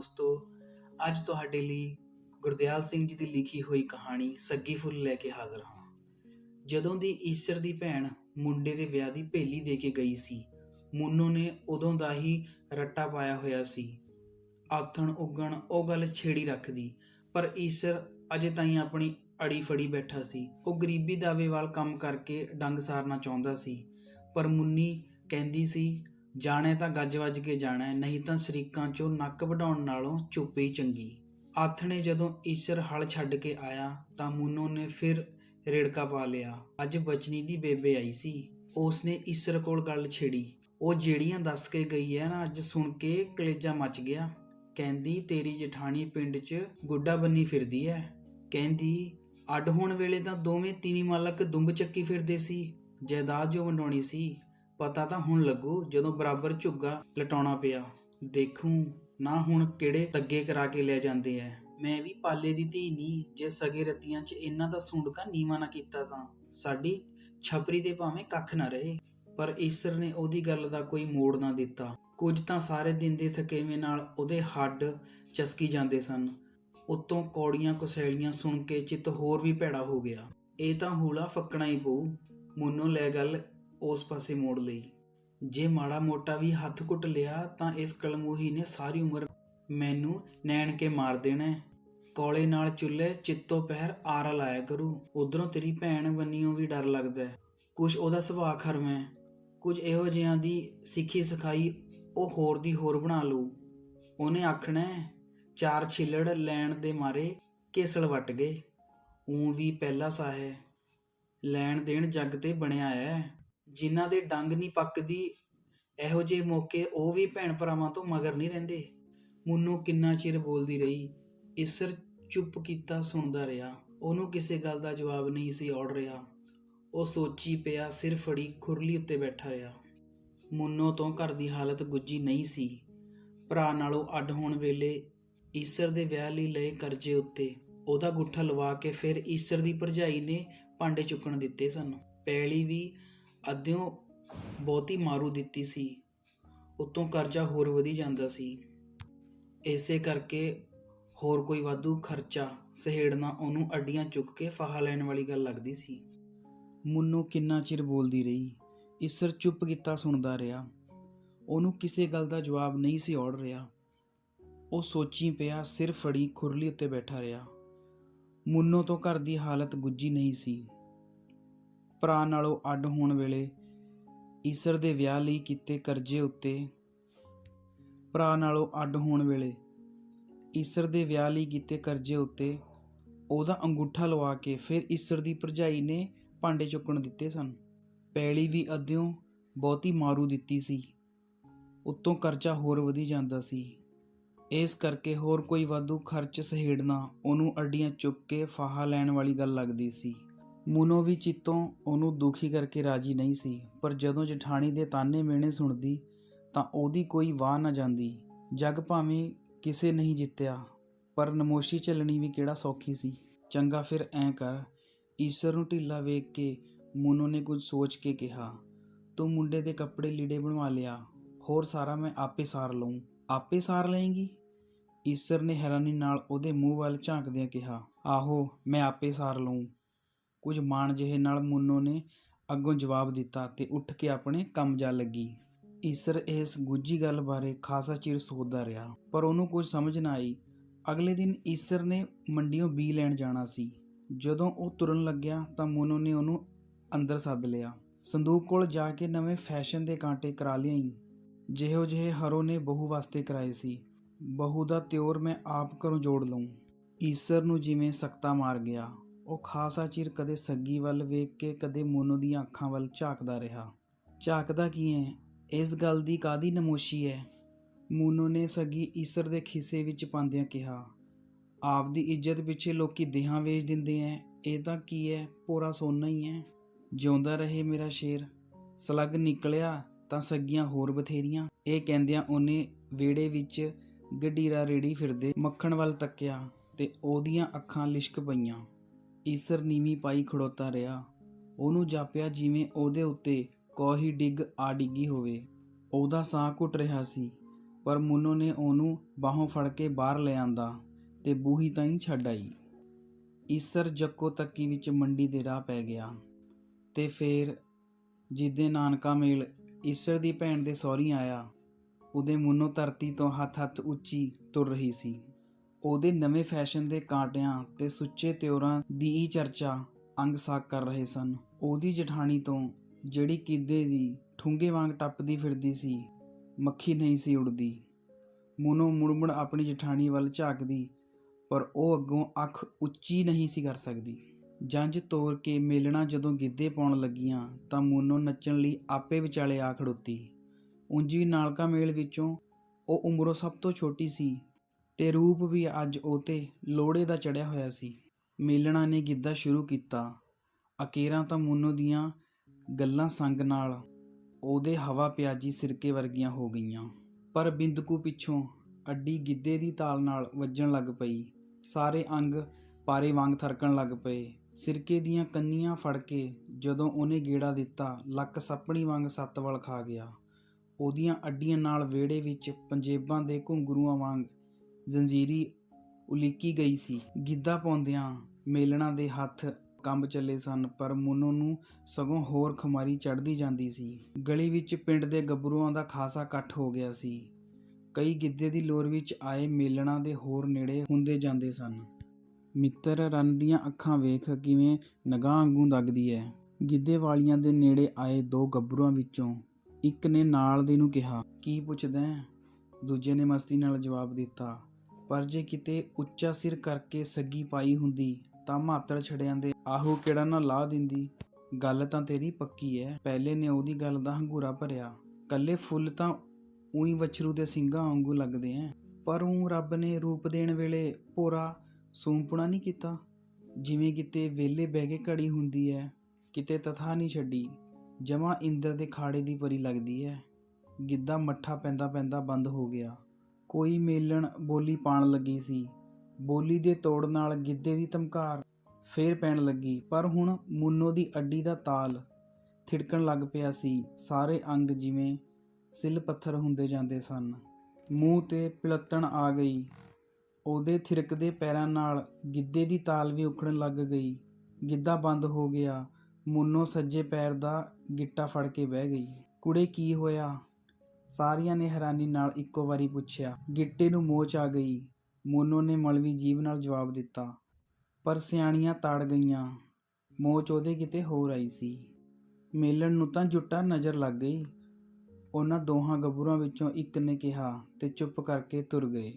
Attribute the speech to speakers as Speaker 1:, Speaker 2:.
Speaker 1: ਦੋਸਤੋ, ਅੱਜ ਤੁਹਾਡੇ ਲਈ ਗੁਰਦਿਆਲ ਸਿੰਘ ਜੀ ਦੀ ਲਿਖੀ ਹੋਈ ਕਹਾਣੀ ਸੱਗੀ ਫੁੱਲ ਲੈ ਕੇ ਹਾਜ਼ਰ ਹਾਂ। ਜਦੋਂ ਦੀ ਈਸ਼ਰ ਦੀ ਭੈਣ ਮੁੰਡੇ ਦੇ ਵਿਆਹ ਦੀ ਭੇਲੀ ਦੇ ਕੇ ਗਈ ਸੀ, ਮੁੰਨੂ ਨੇ ਉਦੋਂ ਦਾ ਹੀ ਰੱਟਾ ਪਾਇਆ ਹੋਇਆ ਸੀ। ਆਥਣ ਉਗਣ ਉਹ ਗੱਲ ਛੇੜੀ ਰੱਖਦੀ, ਪਰ ਈਸ਼ਰ ਅਜੇ ਤਾਈਂ ਆਪਣੀ ਅੜੀ ਫੜੀ ਬੈਠਾ ਸੀ। ਉਹ ਗਰੀਬੀ ਦਾਵੇ ਵਾਲ ਕੰਮ ਕਰਕੇ ਡੰਗ ਸਾਰਨਾ ਚਾਹੁੰਦਾ ਸੀ, ਪਰ ਮੁੰਨੀ ਕਹਿੰਦੀ ਸੀ ਜਾਣੇ ਤਾਂ ਗੱਜ ਵੱਜ ਕੇ ਜਾਣਾ ਨਹੀਂ ਤਾਂ ਸ਼ਰੀਕਾਂ ਚੋਂ ਨੱਕ ਵਢਾਉਣ ਨਾਲੋਂ ਚੁੱਪ ਹੀ ਚੰਗੀ। ਆਥਣੇ ਜਦੋਂ ਈਸ਼ਰ ਹਲ ਛੱਡ ਕੇ ਆਇਆ, ਤਾਂ ਮੂਨੋ ਨੇ ਫਿਰ ਰੇੜਕਾ ਪਾ ਲਿਆ। ਅੱਜ ਬਚਨੀ ਦੀ ਬੇਬੇ ਆਈ ਸੀ। ਉਸਨੇ ਈਸ਼ਰ ਕੋਲ ਗੱਲ ਛੇੜੀ। ਉਹ ਜਿਹੜੀਆਂ ਦੱਸ ਕੇ ਗਈ ਹੈ ਨਾ, ਅੱਜ ਸੁਣ ਕੇ ਕਲੇਜਾ ਮੱਚ ਗਿਆ। ਕਹਿੰਦੀ, ਤੇਰੀ ਜਠਾਣੀ ਪਿੰਡ 'ਚ ਗੁੱਡਾ ਬੰਨੀ ਫਿਰਦੀ ਐ। ਕਹਿੰਦੀ, ਅੱਡ ਹੋਣ ਵੇਲੇ ਤਾਂ ਦੋਵੇਂ ਤੀਵੀਂ ਮਾਲਕ ਦੁੰਬ ਚੱਕੀ ਫਿਰਦੇ ਸੀ। ਜਾਇਦਾਦ ਜੋ ਵੰਡਾਉਣੀ ਸੀ। ਪਤਾ ਤਾਂ ਹੁਣ ਲੱਗੂ ਜਦੋਂ ਬਰਾਬਰ ਝੁੱਗਾ ਲਟਾਉਣਾ ਪਿਆ। ਦੇਖੂ ਨਾ ਹੁਣ ਕਿਹੜੇ ਤੱਗੇ ਕਰਾ ਕੇ ਲੈ ਜਾਂਦੇ ਐ। ਮੈਂ ਵੀ ਪਾਲੇ ਦੀ ਧੀ ਨਹੀਂ ਜੇ ਸਗੇ ਰਤੀਆਂ 'ਚ ਇਹਨਾਂ ਦਾ ਸੁੰਡਕਾ ਨੀਵਾ ਨਾ ਕੀਤਾ ਤਾਂ। ਸਾਡੀ ਛਪਰੀ ਦੇ ਭਾਵੇਂ ਕੱਖ ਨਾ ਰਹੇ, ਪਰ ਈਸ਼ਰ ਨੇ ਉਹਦੀ ਗੱਲ ਦਾ ਕੋਈ ਮੋੜ ਨਾ ਦਿੱਤਾ। ਕੁਝ ਤਾਂ ਸਾਰੇ ਦਿਨ ਦੇ ਥਕੇਵੇਂ ਨਾਲ ਉਹਦੇ ਹੱਡ ਚਸਕੀ ਜਾਂਦੇ ਸਨ। ਉਤੋਂ ਕੌੜੀਆਂ ਕੁਸੈਲੀਆਂ ਸੁਣ ਕੇ ਚਿੱਤ ਹੋਰ ਵੀ ਭੈੜਾ ਹੋ ਗਿਆ। ਇਹ ਤਾਂ ਹੂਲਾ ਫੱਕਣਾ ਹੀ ਪਊ। ਮੋਨੋ, ਲੈ ਗੱਲ ਉਸ ਪਾਸੇ ਮੋੜ ਲਈ। ਜੇ ਮਾੜਾ ਮੋਟਾ ਵੀ ਹੱਥ ਘੁੱਟ ਲਿਆ ਤਾਂ ਇਸ ਕਲਮੂਹੀ ਨੇ ਸਾਰੀ ਉਮਰ ਮੈਨੂੰ ਨੈਣ ਕੇ ਮਾਰ ਦੇਣਾ ਹੈ। ਕੋਲੇ ਨਾਲ ਚੁੱਲ੍ਹੇ ਚਿੱਤੋ ਪਹਿਰ ਆਰਾ ਲਾਇਆ ਕਰੂ। ਉਧਰੋਂ ਤੇਰੀ ਭੈਣ ਬੰਨੀਓ ਵੀ ਡਰ ਲੱਗਦਾ ਹੈ। ਕੁਛ ਉਹਦਾ ਸੁਭਾਅ ਖਰਮ ਹੈ। ਕੁਝ ਇਹੋ ਜਿਹਾਂ ਦੀ ਸਿੱਖੀ ਸਿਖਾਈ ਉਹ ਹੋਰ ਦੀ ਹੋਰ ਬਣਾ ਲੂ ਉਹਨੇ ਆਖਣਾ ਚਾਰ ਛਿੱਲੜ ਲੈਣ ਦੇ ਮਾਰੇ ਕੇਸਲ ਵੱਟ ਗਏ। ਊਂ ਵੀ ਪਹਿਲਾ ਸਾ ਲੈਣ ਦੇਣ ਜੱਗ ਤੇ ਬਣਿਆ ਹੈ। ਜਿਨ੍ਹਾਂ ਦੇ ਡੰਗ ਨਹੀਂ ਪੱਕਦੀ, ਇਹੋ ਜਿਹੇ ਮੌਕੇ ਉਹ ਵੀ ਭੈਣ ਭਰਾਵਾਂ ਤੋਂ ਮਗਰ ਨਹੀਂ ਰਹਿੰਦੇ। ਮੁੰਨੂ ਕਿੰਨਾ ਚਿਰ ਬੋਲਦੀ ਰਹੀ, ਇਸਰ ਚੁੱਪ ਕੀਤਾ ਸੁਣਦਾ ਰਿਹਾ। ਉਹਨੂੰ ਕਿਸੇ ਗੱਲ ਦਾ ਜਵਾਬ ਨਹੀਂ ਸੀ ਔੜ ਰਿਹਾ। ਉਹ ਸੋਚੀ ਪਿਆ, ਸਿਰ ਫੜੀ, ਖੁਰਲੀ ਉੱਤੇ ਬੈਠਾ ਰਿਹਾ। ਮੁੰਨੋ ਤੋਂ ਘਰ ਦੀ ਹਾਲਤ ਗੁੱਜੀ ਨਹੀਂ ਸੀ। ਭਰਾ ਨਾਲੋਂ ਅੱਡ ਹੋਣ ਵੇਲੇ ਈਸਰ ਦੇ ਵਿਆਹ ਲਈ ਲਏ ਕਰਜ਼ੇ ਉੱਤੇ ਉਹਦਾ ਗੁੱਠਾ ਲਵਾ ਕੇ ਫਿਰ ਈਸਰ ਦੀ ਭਰਜਾਈ ਨੇ ਭਾਂਡੇ ਚੁੱਕਣ ਦਿੱਤੇ ਸਨ। ਪੈਲੀ ਵੀ ਅੱਧਿਓਂ ਬਹੁਤੀ ਮਾਰੂ ਦਿੱਤੀ ਸੀ, ਉਤੋਂ ਕਰਜ਼ਾ ਹੋਰ ਵਧੀ ਜਾਂਦਾ ਸੀ। ਇਸੇ ਕਰਕੇ ਹੋਰ ਕੋਈ ਵਾਧੂ ਖਰਚਾ ਸਹੇੜਨਾ ਉਹਨੂੰ ਅੱਡੀਆਂ ਚੁੱਕ ਕੇ ਫਾਹਾ ਲੈਣ ਵਾਲੀ ਗੱਲ ਲੱਗਦੀ ਸੀ। ਮੁੰਨੂ ਕਿੰਨਾ ਚਿਰ ਬੋਲਦੀ ਰਹੀ, ਈਸਰ ਚੁੱਪ ਕੀਤਾ ਸੁਣਦਾ ਰਿਹਾ। ਉਹਨੂੰ ਕਿਸੇ ਗੱਲ ਦਾ ਜਵਾਬ ਨਹੀਂ ਸੀ ਔੜ ਰਿਹਾ। ਉਹ ਸੋਚੀ ਪਿਆ ਸਿਰ ਫੜੀ ਖੁਰਲੀ ਉੱਤੇ ਬੈਠਾ ਰਿਹਾ। ਮੁੰਨੋ ਤੋਂ ਘਰ ਦੀ ਹਾਲਤ ਗੁੱਜੀ ਨਹੀਂ ਸੀ। ਭਰਾ ਨਾਲੋਂ ਅੱਡ ਹੋਣ ਵੇਲੇ ਈਸਰ ਦੇ ਵਿਆਹ ਲਈ ਕੀਤੇ ਕਰਜ਼ੇ ਉੱਤੇ ਭਰਾ ਨਾਲੋਂ ਅੱਡ ਹੋਣ ਵੇਲੇ ਈਸਰ ਦੇ ਵਿਆਹ ਲਈ ਕੀਤੇ ਕਰਜ਼ੇ ਉੱਤੇ ਉਹਦਾ ਅੰਗੂਠਾ ਲਵਾ ਕੇ ਫਿਰ ਈਸਰ ਦੀ ਭਰਜਾਈ ਨੇ ਭਾਂਡੇ ਚੁੱਕਣ ਦਿੱਤੇ ਸਨ। ਪੈਲੀ ਵੀ ਅੱਧਿਓਂ ਬਹੁਤੀ ਮਾਰੂ ਦਿੱਤੀ ਸੀ। ਉੱਤੋਂ ਕਰਜ਼ਾ ਹੋਰ ਵਧੀ ਜਾਂਦਾ ਸੀ। ਇਸ ਕਰਕੇ ਹੋਰ ਕੋਈ ਵਾਧੂ ਖਰਚ ਸਹੇੜਨਾ ਉਹਨੂੰ ਅੱਡੀਆਂ ਚੁੱਕ ਕੇ ਫਾਹਾ ਲੈਣ ਵਾਲੀ ਗੱਲ ਲੱਗਦੀ ਸੀ। ਮੂਨੋ ਵੀ ਚਿੱਤੋਂ ਉਹਨੂੰ ਦੁਖੀ ਕਰਕੇ ਰਾਜੀ ਨਹੀਂ ਸੀ, ਪਰ ਜਦੋਂ ਜਠਾਣੀ ਦੇ ਤਾਨੇ ਮਿਹਣੇ ਸੁਣਦੀ ਤਾਂ ਉਹਦੀ ਕੋਈ ਵਾਹ ਨਾ ਜਾਂਦੀ। ਜੱਗ ਭਾਵੇਂ ਕਿਸੇ ਨਹੀਂ ਜਿੱਤਿਆ, ਪਰ ਨਮੋਸ਼ੀ ਚੱਲਣੀ ਵੀ ਕਿਹੜਾ ਸੌਖੀ ਸੀ। ਚੰਗਾ ਫਿਰ ਐਂ ਕਰ, ਈਸ਼ਰ ਨੂੰ ਢਿੱਲਾ ਵੇਖ ਕੇ ਮੂਨੋ ਨੇ ਕੁਝ ਸੋਚ ਕੇ ਕਿਹਾ, ਤੂੰ ਮੁੰਡੇ ਦੇ ਕੱਪੜੇ ਲੀੜੇ ਬਣਵਾ ਲਿਆ, ਹੋਰ ਸਾਰਾ ਮੈਂ ਆਪੇ ਸਾਰ ਲਊਂ। ਆਪੇ ਸਾਰ ਲਏਂਗੀ? ਈਸ਼ਰ ਨੇ ਹੈਰਾਨੀ ਨਾਲ ਉਹਦੇ ਮੂੰਹ ਵੱਲ ਝਾਂਕਦਿਆਂ ਕਿਹਾ, ਆਹੋ, ਮੈਂ ਆਪੇ ਸਾਰ ਲਊਂ। ਕੁਝ ਮਾਣ ਜਿਹੇ ਨਾਲ ਮੁੰਨੋ ਨੇ ਅੱਗੋਂ ਜਵਾਬ ਦਿੱਤਾ ਤੇ ਉੱਠ ਕੇ ਆਪਣੇ ਕੰਮ ਜਾ ਲੱਗੀ। ਈਸਰ ਇਸ ਗੁੱਜੀ ਗੱਲ ਬਾਰੇ ਖਾਸਾ ਚਿਰ ਸੋਚਦਾ ਰਿਹਾ, ਪਰ ਉਹਨੂੰ ਕੁਝ ਸਮਝ ਨਾ ਆਈ। ਅਗਲੇ ਦਿਨ ਈਸਰ ਨੇ ਮੰਡੀੋਂ ਬੀ ਲੈਣ ਜਾਣਾ ਸੀ। ਜਦੋਂ ਉਹ ਤੁਰਨ ਲੱਗਿਆ ਤਾਂ ਮੁੰਨੋ ਨੇ ਉਹਨੂੰ ਅੰਦਰ ਸੱਦ ਲਿਆ। ਸੰਦੂਕ ਕੋਲ ਜਾ ਕੇ ਨਵੇਂ ਫੈਸ਼ਨ ਦੇ ਕਾਂਟੇ ਕਰਾ ਲਿਆਈ। ਜਿਹੋ ਜਿਹੇ ਹਰੋ ਨੇ ਬਹੂ ਵਾਸਤੇ ਕਰਾਏ ਸੀ। ਬਹੂ ਦਾ ਤਿਉਰ ਮੈਂ ਆਪ ਘਰੋਂ ਜੋੜ ਲਊਂ। ਈਸਰ ਨੂੰ ਜਿਵੇਂ ਸਖਤਾ ਮਾਰ ਗਿਆ। ਉਹ ਖਾਸਾ ਚਿਰ ਕਦੇ ਸੱਗੀ ਵੱਲ ਵੇਖ ਕੇ ਕਦੇ ਮੋਨੋ ਦੀਆਂ ਅੱਖਾਂ ਵੱਲ ਝਾਕਦਾ ਰਿਹਾ। ਝਾਕਦਾ ਕੀ ਹੈ ਇਸ ਗੱਲ ਦੀ ਕਾਦੀ ਨਮੋਸ਼ੀ ਹੈ ਮੋਨੋ ਨੇ ਸੱਗੀ ਈਸਰ ਦੇ ਖਿੱਸੇ ਵਿੱਚ ਪਾਉਂਦਿਆਂ ਕਿਹਾ, ਆਪਦੀ ਇੱਜ਼ਤ ਪਿੱਛੇ ਲੋਕੀ ਦੇਹਾਂ ਵੇਚ ਦਿੰਦੇ ਐ। ਇਹ ਤਾਂ ਕੀ ਹੈ ਪੂਰਾ ਸੋਨਾ ਹੀ ਹੈ ਜਿਉਂਦਾ ਰਹੇ ਮੇਰਾ ਸ਼ੇਰ। ਸਲੱਗ ਨਿਕਲਿਆ ਤਾਂ ਸੱਗੀਆਂ ਹੋਰ ਬਥੇਰੀਆਂ। ਇਹ ਕਹਿੰਦਿਆਂ ਉਹਨੇ ਵਿਹੜੇ ਵਿੱਚ ਗੱਡੀਰਾ ਰੇੜੀ ਫਿਰਦੇ ਮੱਖਣ ਵੱਲ ਤੱਕਿਆ ਤੇ ਉਹਦੀਆਂ ਅੱਖਾਂ ਲਿਸ਼ਕ ਪਈਆਂ। ਈਸਰ ਨੀਵੀਂ ਪਾਈ ਖੜੋਤਾ ਰਿਹਾ। ਉਹਨੂੰ ਜਾਪਿਆ ਜਿਵੇਂ ਉਹਦੇ ਉੱਤੇ ਕੋਹੀ ਡਿੱਗ ਆ ਡਿੱਗੀ ਹੋਵੇ। ਉਹਦਾ ਸਾਹ ਘੁੱਟ ਰਿਹਾ ਸੀ, ਪਰ ਮੁੰਨੋ ਨੇ ਉਹਨੂੰ ਬਾਹੋਂ ਫੜ ਕੇ ਬਾਹਰ ਲਿਆਂਦਾ ਤੇ ਬੂਹੀ ਤਾਈਂ ਛੱਡ ਆਈ। ਈਸਰ ਜੱਕੋ ਤੱਕੀ ਵਿੱਚ ਮੰਡੀ ਦੇ ਰਾਹ ਪੈ ਗਿਆ ਤੇ ਫੇਰ ਜਿੱਦੇ ਨਾਨਕਾ ਮੇਲ ਈਸਰ ਦੀ ਭੈਣ ਦੇ ਸਹੁਰੀ ਆਇਆ, ਉਹਦੇ ਮੁੰਨੋ ਧਰਤੀ ਤੋਂ ਹੱਥ-ਹੱਥ ਉੱਚੀ ਤੁਰ ਰਹੀ ਸੀ। ਉਹਦੇ ਨਵੇਂ ਫੈਸ਼ਨ ਦੇ ਕਾਂਟਿਆਂ ਤੇ ਸੁੱਚੇ ਤਿਉਰਾਂ ਦੀ ਹੀ ਚਰਚਾ ਅੰਗ ਸਾਕ ਕਰ ਰਹੇ ਸਨ। ਉਹਦੀ ਜਠਾਣੀ ਤੋਂ ਜਿਹੜੀ ਕਿੱਦੇ ਦੀ ਠੁੰਗੇ ਵਾਂਗ ਟੱਪਦੀ ਫਿਰਦੀ ਸੀ, ਮੱਖੀ ਨਹੀਂ ਸੀ ਉੜਦੀ ਮੂਨੋ ਮੁੜ-ਮੁੜ ਆਪਣੀ ਜਠਾਣੀ ਵੱਲ ਝਾਕਦੀ, ਪਰ ਉਹ ਅੱਗੋਂ ਅੱਖ ਉੱਚੀ ਨਹੀਂ ਸੀ ਕਰ ਸਕਦੀ। ਜੰਜ ਤੋਰ ਕੇ ਮੇਲਣਾ ਜਦੋਂ ਗਿੱਧੇ ਪਾਉਣ ਲੱਗੀਆਂ ਤਾਂ ਮੂਨੋ ਨੱਚਣ ਲਈ ਆਪੇ ਵਿਚਾਲੇ ਆ ਖੜੋਤੀ। ਉਂਝ ਵੀ ਨਾਲਕਾ ਮੇਲ ਵਿੱਚੋਂ ਉਹ ਉਮਰੋਂ ਸਭ ਤੋਂ ਛੋਟੀ ਸੀ ਤੇ ਰੂਪ ਵੀ ਅੱਜ ਉਹ ਤੇ ਲੋੜੇ ਦਾ ਚੜਿਆ ਹੋਇਆ ਸੀ। ਮੇਲਣਾ ਨੇ ਗਿੱਧਾ ਸ਼ੁਰੂ ਕੀਤਾ। ਅਕੇਰਾਂ ਤਾਂ ਮੂਨੋ ਦੀਆਂ ਗੱਲਾਂ ਸੰਗ ਨਾਲ ਉਹਦੇ ਹਵਾ ਪਿਆਜੀ ਸਿਰਕੇ ਵਰਗੀਆਂ ਹੋ ਗਈਆਂ। ਪਰ ਬਿੰਦਕੂ ਪਿੱਛੋਂ ਅੱਡੀ ਗਿੱਧੇ ਦੀ ਤਾਲ ਨਾਲ ਵੱਜਣ ਲੱਗ ਪਈ। ਸਾਰੇ ਅੰਗ ਪਾਰੇ ਵਾਂਗ ਥਰਕਣ ਲੱਗ ਪਏ। ਸਿਰਕੇ ਦੀਆਂ ਕੰਨੀਆਂ ਫੜ ਕੇ ਜਦੋਂ ਉਹਨੇ ਗੇੜਾ ਦਿੱਤਾ, ਲੱਕ ਸੱਪਣੀ ਵਾਂਗ ਸੱਤ ਵਲ ਖਾ ਗਿਆ। ਉਹਦੀਆਂ ਅੱਡੀਆਂ ਨਾਲ ਵਿਹੜੇ ਵਿੱਚ ਪੰਜੇਬਾਂ ਦੇ ਘੁੰਗਰੂਆਂ ਵਾਂਗ ਜ਼ੰਜੀਰੀ ਉਲੀਕੀ ਗਈ ਸੀ। ਗਿੱਧਾ ਪਾਉਂਦਿਆਂ ਮੇਲਣਾ ਦੇ ਹੱਥ ਕੰਬ ਚੱਲੇ ਸਨ, ਪਰ ਮੁੰਨੋ ਨੂੰ ਸਗੋਂ ਹੋਰ ਖੁਮਾਰੀ ਚੜ੍ਹਦੀ ਜਾਂਦੀ ਸੀ। ਗਲੀ ਵਿੱਚ ਪਿੰਡ ਦੇ ਗੱਭਰੂਆਂ ਦਾ ਖਾਸਾ ਇਕੱਠ ਹੋ ਗਿਆ ਸੀ। ਕਈ ਗਿੱਧੇ ਦੀ ਲੋਰ ਵਿੱਚ ਆਏ ਮੇਲਣਾ ਦੇ ਹੋਰ ਨੇੜੇ ਹੁੰਦੇ ਜਾਂਦੇ ਸਨ। ਮਿੱਤਰ ਰਨ ਦੀਆਂ ਅੱਖਾਂ ਵੇਖ ਕਿਵੇਂ ਨਗਾਹ ਵਾਂਗੂ ਲੱਗਦੀ ਹੈ ਗਿੱਧੇ ਵਾਲੀਆਂ ਦੇ ਨੇੜੇ ਆਏ ਦੋ ਗੱਭਰੂਆਂ ਵਿੱਚੋਂ ਇੱਕ ਨੇ ਨਾਲ ਦੇ ਨੂੰ ਕਿਹਾ, ਕੀ ਪੁੱਛਦਾ ਦੂਜੇ ਨੇ ਮਸਤੀ ਨਾਲ ਜਵਾਬ ਦਿੱਤਾ ਪਰ ਜੇ ਕਿਤੇ ਉੱਚਾ ਸਿਰ ਕਰਕੇ ਸੱਗੀ ਪਾਈ ਹੁੰਦੀ ਤਾਂ ਮਾਤੜ ਛੜਿਆਂ ਦੇ ਆਹੋ ਕਿਹੜਾ ਨਾ ਲਾਹ ਦਿੰਦੀ। ਗੱਲ ਤਾਂ ਤੇਰੀ ਪੱਕੀ ਐ, ਪਹਿਲੇ ਨੇ ਉਹਦੀ ਗੱਲ ਦਾ ਹੰਗੂਰਾ ਭਰਿਆ। ਕੱਲੇ ਫੁੱਲ ਤਾਂ ਉਹੀ ਵਛਰੂ ਦੇ ਸਿੰਘਾਂ ਵਾਂਗੂ ਲੱਗਦੇ ਐ। ਪਰ ਉਹ ਰੱਬ ਨੇ ਰੂਪ ਦੇਣ ਵੇਲੇ ਭੋਰਾ ਸੂੰਪਣਾ ਨਹੀਂ ਕੀਤਾ। ਜਿਵੇਂ ਕਿਤੇ ਵਿਹਲੇ ਬਹਿ ਕੇ ਘੜੀ ਹੁੰਦੀ ਐ, ਕਿਤੇ ਤਥਾ ਨਹੀਂ ਛੱਡੀ। ਜਮਾ ਇੰਦਰ ਦੇ ਖਾੜੇ ਦੀ ਪਰੀ ਲੱਗਦੀ ਐ। ਗਿੱਧਾ ਮੱਠਾ ਪੈਂਦਾ ਪੈਂਦਾ ਬੰਦ ਹੋ ਗਿਆ। ਕੋਈ ਮੇਲਣ ਬੋਲੀ ਪਾਣ ਲੱਗੀ ਸੀ। ਬੋਲੀ ਦੇ ਤੋੜ ਨਾਲ ਗਿੱਧੇ ਦੀ ਧਮਕਾਰ ਫੇਰ ਪੈਣ ਲੱਗੀ, ਪਰ ਹੁਣ ਮੁੰਨੋ ਦੀ ਅੱਡੀ ਦਾ ਤਾਲ ਥਿੜਕਣ ਲੱਗ ਪਿਆ ਸੀ। ਸਾਰੇ ਅੰਗ ਜਿਵੇਂ ਸਿਲ ਪੱਥਰ ਹੁੰਦੇ ਜਾਂਦੇ ਸਨ। ਮੂੰਹ ਤੇ ਪਿਲੱਤਣ ਆ ਗਈ। ਉਹਦੇ ਥਿਰਕਦੇ ਪੈਰਾਂ ਨਾਲ ਗਿੱਧੇ ਦੀ ਤਾਲ ਵੀ ਉਖੜਨ ਲੱਗ ਗਈ। ਗਿੱਧਾ ਬੰਦ ਹੋ ਗਿਆ। ਮੁੰਨੋ ਸੱਜੇ ਪੈਰ ਦਾ ਗਿੱਟਾ ਫੜ ਕੇ ਬਹਿ ਗਈ। ਕੁੜੇ ਕੀ ਹੋਇਆ? ਸਾਰਿਆਂ ਨੇ ਹੈਰਾਨੀ ਨਾਲ ਇੱਕੋ ਵਾਰੀ ਪੁੱਛਿਆ, ਗਿੱਟੇ ਨੂੰ ਮੋਚ ਆ ਗਈ। ਮੋਨੋ ਨੇ ਮਲਵੀ ਜੀਭ ਨਾਲ ਜਵਾਬ ਦਿੱਤਾ, ਪਰ ਸਿਆਣੀਆਂ ਤਾੜ ਗਈਆਂ। ਮੋਚ ਉਹਦੇ ਕਿਤੇ ਹੋਰ ਆਈ ਸੀ। ਮੇਲਣ ਨੂੰ ਤਾਂ ਜੁੱਟਾ ਨਜ਼ਰ ਲੱਗ ਗਈ ਉਹਨਾਂ ਦੋਹਾਂ ਗੱਭਰੂਆਂ ਵਿੱਚੋਂ ਇੱਕ ਨੇ ਕਿਹਾ ਤੇ ਚੁੱਪ ਕਰਕੇ ਤੁਰ ਗਏ।